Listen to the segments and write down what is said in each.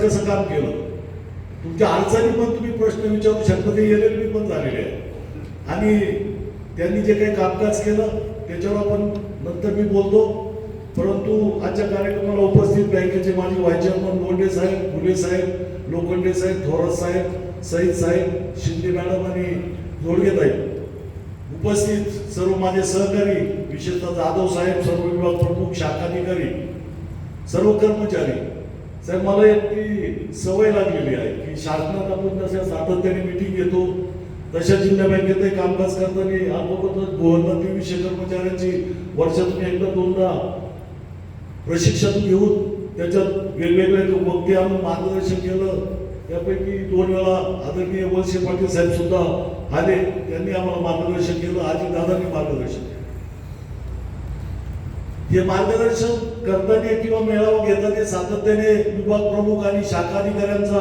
कसं काम केलं. तुमच्या अडचणी पण तुम्ही प्रश्न विचारू शकता ते एल एल बी पण झालेले आहे आणि त्यांनी जे काही कामकाज केलं त्याच्यावर आपण नंतर मी बोलतो. परंतु आजच्या कार्यक्रमाला उपस्थित बँकेचे माजी व्हाईस चेअरमन लोंढे साहेब फुले साहेब लोखंडे साहेब थोरात साहेब सईद साहेब शिंदे मॅडम आणि जोडगे ताई. उपस्थित सर्व माझे सहकारी विशेषतः जाधव साहेब सर्व विभाग प्रमुख शाखाधिकारी सर्व कर्मचारी साहेब मला एक ती सवय लागलेली आहे की शासनात आपण जशा सातत्याने मिटिंग घेतो तशा जिल्हा बँकेतही कामकाज करताना अल्पपत्र गोवंदा तेवीसशे कर्मचाऱ्यांची वर्षातून एकदा दोनदा प्रशिक्षण घेऊन त्याच्यात वेगवेगळे वक्ते आणून मार्गदर्शन केलं. त्यापैकी दोन वेळा आदरणीय वळसे पाटील साहेब सुद्धा आले. त्यांनी आम्हाला मार्गदर्शन केलं. आजी दादांनी मार्गदर्शन केलं हे मार्गदर्शन करताना किंवा मेळावा घेताना सातत्याने विभाग प्रमुख आणि शाखा अधिकाऱ्यांचा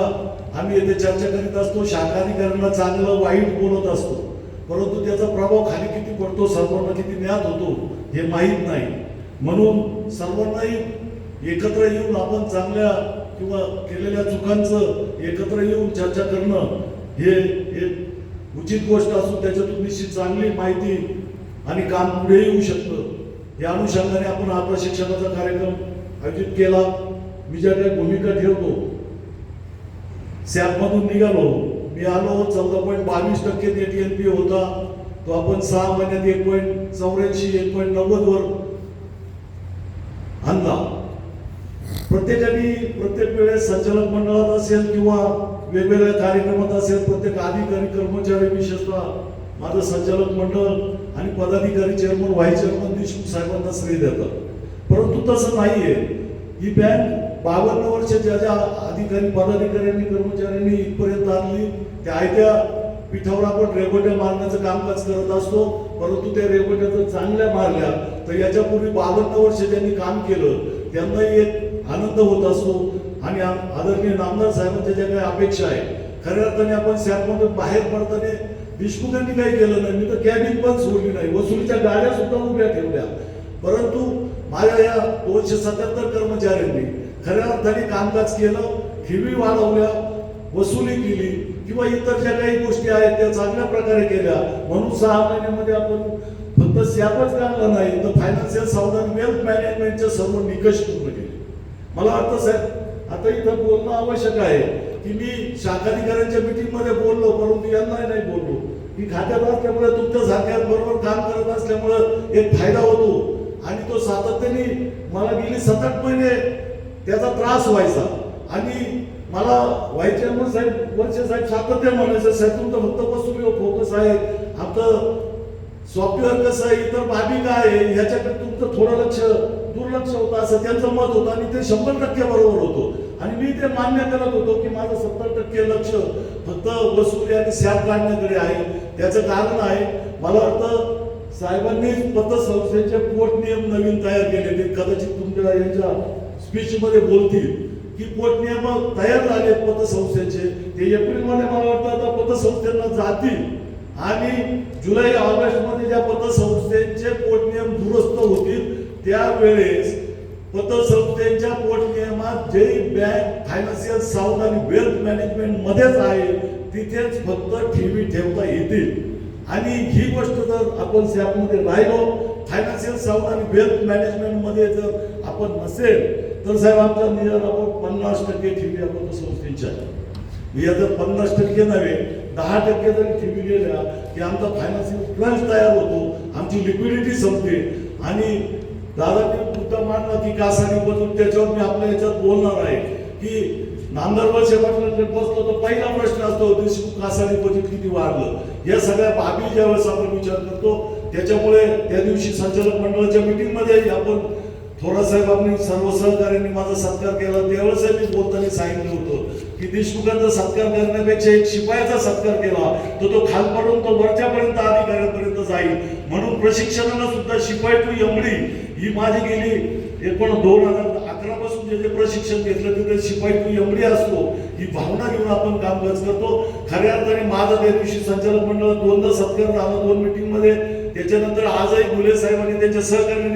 आम्ही येथे चर्चा करीत असतो. शाखा अधिकाऱ्यांना चांगलं वाईट बोलत असतो. परंतु त्याचा प्रभाव खाली किती पडतो सर्वांना किती ज्ञात होतो हे माहीत नाही. म्हणून सर्वांनाही एकत्र येऊन आपण चांगल्या किंवा केलेल्या चुकांचं एकत्र येऊन चर्चा करणं हे एक उचित गोष्ट असून त्याच्यातून निश्चित चांगली माहिती आणि काम पुढे येऊ शकतं. या अनुषंगाने आपण हा प्रशिक्षणाचा कार्यक्रम आयोजित केला. मी ज्या काही भूमिका ठेवतो सॅपमधून निघालो. मी आलो चौदा पॉईंट बावीस टक्के एटीएनपी होता. तो आपण सहा महिन्यात एक पॉईंट चौऱ्याऐंशी एक पॉईंट नव्वद वर आणला. प्रत्येकाने प्रत्येक वेळेस संचालक मंडळात असेल किंवा वेगवेगळ्या कार्यक्रमात असेल प्रत्येक अधिकारी कर्मचारी विशेषतः माझं संचालक मंडळ आणि पदाधिकारी चेअरमन व्हाईस चेअरमन ते साहेबांना श्रेय देतात. परंतु तसं नाहीये. ही बँक बावन्न वर्ष ज्या ज्या अधिकारी पदाधिकाऱ्यांनी कर्मचाऱ्यांनी इथपर्यंत आणली त्या आयत्या पिठावर आपण रेबोट्या मारण्याचं कामकाज करत असतो. परंतु त्या रेगोट्या जर चांगल्या मारल्या तर याच्यापूर्वी बावन्न वर्ष ज्यांनी काम केलं त्यांनाही एक आनंद होत असतो. आणि आदरणीय नामदार साहेबांच्या ज्या काही अपेक्षा आहे खऱ्या अर्थाने आपण सॅपमधून बाहेर पडताना देशमुखांनी काही केलं नाही. मी तर कॅबिन पण सोडली नाही. वसुलीच्या गाड्या सुद्धा उभ्या ठेवल्या. परंतु माझ्या या दोनशे सत्याहत्तर कर्मचाऱ्यांनी खऱ्या अर्थाने कामकाज केलं ठेवी वाढवल्या वसुली केली किंवा इतर ज्या काही गोष्टी आहेत त्या चांगल्या प्रकारे केल्या. म्हणून सहा महिन्यामध्ये आपण फक्त सॅपच काढला नाही तर फायनान्शियल सावधान वेल्थ मॅनेजमेंटचे सर्व निकष पूर्ण केले. मला वाटतं साहेब आता इथं बोलणं आवश्यक आहे. की मी शाखाधिकाऱ्यांच्या मीटिंगमध्ये बोललो परंतु यांना नाही बोललो. मी खात्यात असल्यामुळे तुमच्या सारख्या बरोबर काम करत असल्यामुळं एक फायदा होतो. आणि तो सातत्याने मला गेली सात आठ महिने त्याचा त्रास व्हायचा. आणि मला व्हायचे म्हणून साहेब वर्षे साहेब सातत्य म्हणायचं साहेब तुमचं फक्त वसुलीवर फोकस आहे. आमचं सॉफ्टवेअर कसं आहे इतर बाबी काय आहे ह्याच्याकडे तुमचं थोडं लक्ष दुर्लक्ष होतं असं त्यांचं मत होतं आणि ते शंभर टक्के बरोबर होतं. आणि मी ते मान्य करत होतो की माझं सत्तर टक्के लक्ष फक्त वसुली आणि सॅप काढण्याकडे आहे. त्याचं कारण आहे मला वाटतं साहेबांनी पतसंस्थेचे पोट नियम नवीन तयार केले ते कदाचित तुमच्या यांच्या स्पीच मध्ये बोलतील की पोट नियम तयार झाले पतसंस्थेचे. ते एप्रिलमध्ये मला वाटतं आता पतसंस्थेला जातील. आणि जुलै ऑगस्टमध्ये ज्या पतसंस्थेचे पोटनियम दुरुस्त होतील त्यावेळेस पतसंस्थेच्या पोटनियमात जे बँक फायनान्शियल साऊथ आणि वेल्थ मॅनेजमेंट मध्येच आहे तिथेच फक्त ठेवी ठेवता येतील. आणि ही गोष्ट जर आपण सॅपमध्ये राहिलो फायनान्शियल साऊथ आणि वेल्थ मॅनेजमेंटमध्ये जर आपण नसेल तर साहेब आमचा नियम आपण पन्नास टक्के ठेवी आपण संस्थेच्या. या जर पन्नास टक्के नव्हे दहा टक्के जरी ठेवी गेल्या की आमचा फायनान्शियल क्रंच तयार होतो आमची लिक्विडिटी संपते. आणि दादा मुद्दा मांडला की कासारी बदलून त्याच्यावर मी आपल्या याच्यात बोलणार आहे. की नांदरवर शेवटला बसलो तर पहिला प्रश्न असतो देशमुख कासारी बजेट किती वाढलं? या सगळ्या बाबी ज्यावेळेस आपण विचार करतो त्याच्यामुळे त्या दिवशी संचालक मंडळाच्या मीटिंगमध्ये आपण थोडा साहेबांनी सर्व सहकार्यांनी माझा सत्कार केला. त्यावेळेस मी बोलताना सांगितलं होतं की देशमुखांचा सत्कार करण्यापेक्षा एक शिपायाचा सत्कार केला तर तो खालपर्यंत तो वरच्यापर्यंत अधिकाऱ्यांपर्यंत जाईल. प्रशिक्षणाला सुद्धा शिपाई टू एमडी ही माझी गेली. एकूण दोन हजार अकरा पासून जे जे प्रशिक्षण घेतलं तिथे शिपाई टू एमडी असतो. ही भावना घेऊन आपण कामकाज करतो. खऱ्या अर्थाने माझा त्या दिवशी संचालक मंडळ दोनदा सत्कार झाला दोन मिटिंगमध्ये. त्याच्यानंतर आजही गुले साहेबांनी त्यांच्या सहकार्याने